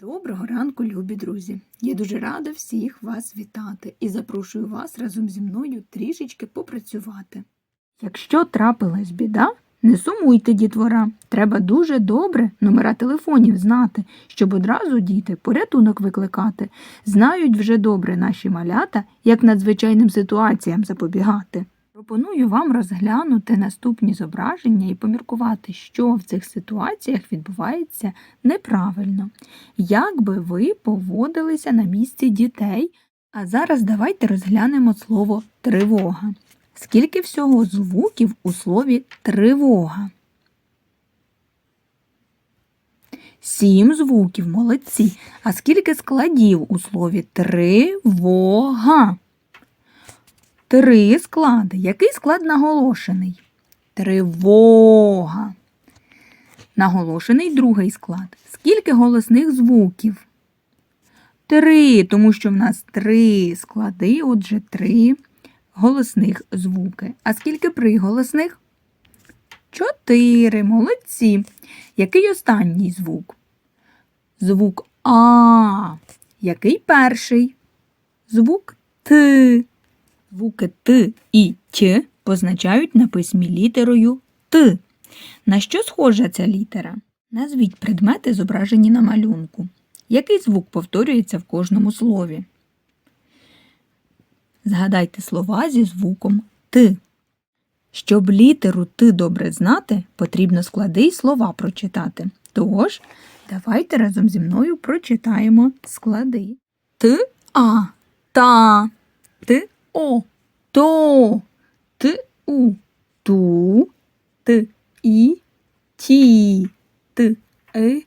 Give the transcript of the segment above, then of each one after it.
Доброго ранку, любі друзі! Я дуже рада всіх вас вітати і запрошую вас разом зі мною трішечки попрацювати. Якщо трапилась біда, не сумуйте, дітвора. Треба дуже добре номера телефонів знати, щоб одразу діти порятунок викликати. Знають вже добре наші малята, як надзвичайним ситуаціям запобігати. Пропоную вам розглянути наступні зображення і поміркувати, що в цих ситуаціях відбувається неправильно. Як би ви поводилися на місці дітей? А зараз давайте розглянемо слово тривога. Скільки всього звуків у слові тривога? Сім звуків, молодці. А скільки складів у слові тривога? Три склади. Який склад наголошений? Тривога. Наголошений другий склад. Скільки голосних звуків? Три, тому що в нас три склади, отже, три голосних звуки. А скільки приголосних? Чотири. Молодці. Який останній звук? Звук А. Який перший? Звук Т. Звуки Т і Т позначають на письмі літерою Т. На що схожа ця літера? Назвіть предмети, зображені на малюнку. Який звук повторюється в кожному слові? Згадайте слова зі звуком Т. Щоб літеру Т добре знати, потрібно склади й слова прочитати. Тож, давайте разом зі мною прочитаємо склади. Т А та Т О то Т У ту Т І ті Т Е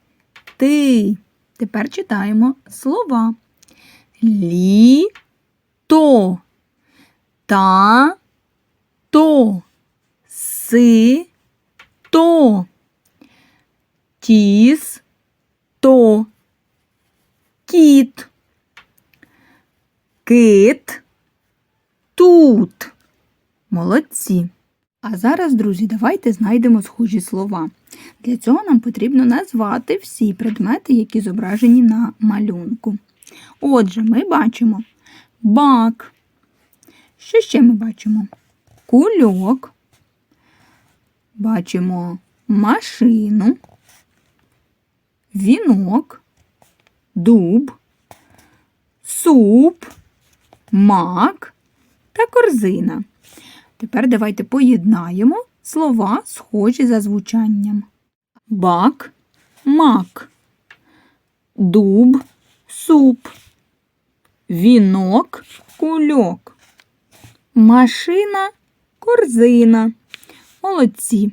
ти. Тепер читаємо слова. Лі то та то си то тіс то кіт кит тут. Молодці. А зараз, друзі, давайте знайдемо схожі слова. Для цього нам потрібно назвати всі предмети, які зображені на малюнку. Отже, ми бачимо бак. Що ще ми бачимо? Кульок. Бачимо машину, вінок, дуб, суп, мак та корзина. Тепер давайте поєднаємо слова, схожі за звучанням. Бак, мак, дуб, суп, вінок, кульок, машина, корзина. Молодці.